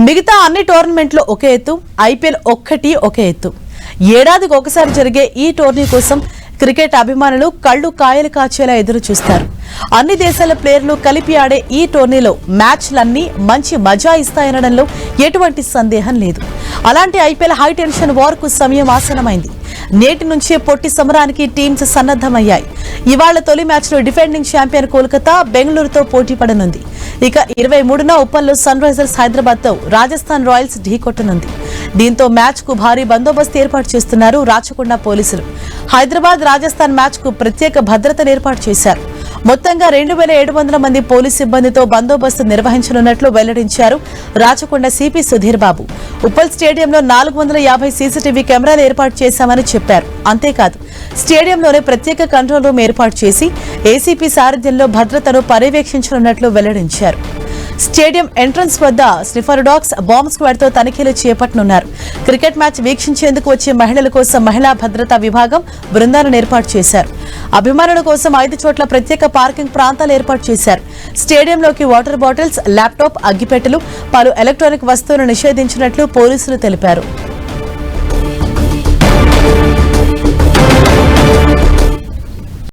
మిగతా అన్ని టోర్నమెంట్లు ఒకే ఎత్తు ఐపీఎల్ ఒక్కటి ఒకే ఎత్తు. ఏడాదికి ఒకసారి జరిగే ఈ టోర్నీ కోసం క్రికెట్ అభిమానులు కళ్ళు కాయలు కాచేలా ఎదురు చూస్తారు. అన్ని దేశాల ప్లేయర్లు కలిపి ఆడే ఈ టోర్నీలో మ్యాచ్లన్నీ మంచి మజా ఇస్తాయనడంలో ఎటువంటి సందేహం లేదు. అలాంటి ఐపీఎల్ హై టెన్షన్ సమయం ఆసనమైంది నేటి నుంచే పొట్టి సమరానికి టీమ్స్ సన్నద్దమయ్యాయి ఇవాళ తొలి మ్యాచ్లో డిఫెండింగ్ ఛాంపియన్ కోల్కతా బెంగళూరుతో పోటీ పడనుంది. ఇక ఇరవై మూడున ఉప్పల్లో సన్ రైజర్స్ హైదరాబాద్తో రాజస్థాన్ రాయల్స్ ఢీకొట్టనుంది దీంతో మ్యాచ్కు భారీ బందోబస్తు ఏర్పాటు చేస్తున్నారు రాచకొండ పోలీసులు. హైదరాబాద్ రాజస్థాన్ మ్యాచ్కు ప్రత్యేక భద్రతను ఏర్పాటు చేశారు. మొత్తంగా రెండు వేల ఏడు వందల మంది పోలీసు సిబ్బందితో బందోబస్తు నిర్వహించనున్నట్లు వెల్లడించారు రాచకొండ సిపి సుధీర్ బాబు. ఉప్పల్ స్టేడియంలో నాలుగు వందల యాభై సీసీటీవీ కెమెరాలు ఏర్పాటు చేశామని చెప్పారు. అంతేకాదు స్టేడియంలోనే ప్రత్యేక కంట్రోల్ రూమ్ ఏర్పాటు చేసి ఏసీపీ సారథ్యంలో భద్రతను పర్యవేక్షించనున్నట్లు వెల్లడించారు. స్టేడియం ఎంట్రన్స్ వద్ద స్నిఫర్ డాగ్స్ బాంబ్ స్క్వాడ్తో తనిఖీలు చేపట్టనున్నారు. క్రికెట్ మ్యాచ్ వీక్షించేందుకు వచ్చే మహిళల కోసం మహిళా భద్రతా విభాగం బృందాలను ఏర్పాటు చేశారు. అభిమానుల కోసం ఐదు చోట్ల ప్రత్యేక పార్కింగ్ ప్రాంతాలు ఏర్పాటు చేశారు. స్టేడియంలోకి వాటర్ బాటిల్స్ ల్యాప్టాప్ అగ్గిపెట్టెలు పలు ఎలక్ట్రానిక్ వస్తువులను నిషేధించినట్లు పోలీసులు తెలిపారు.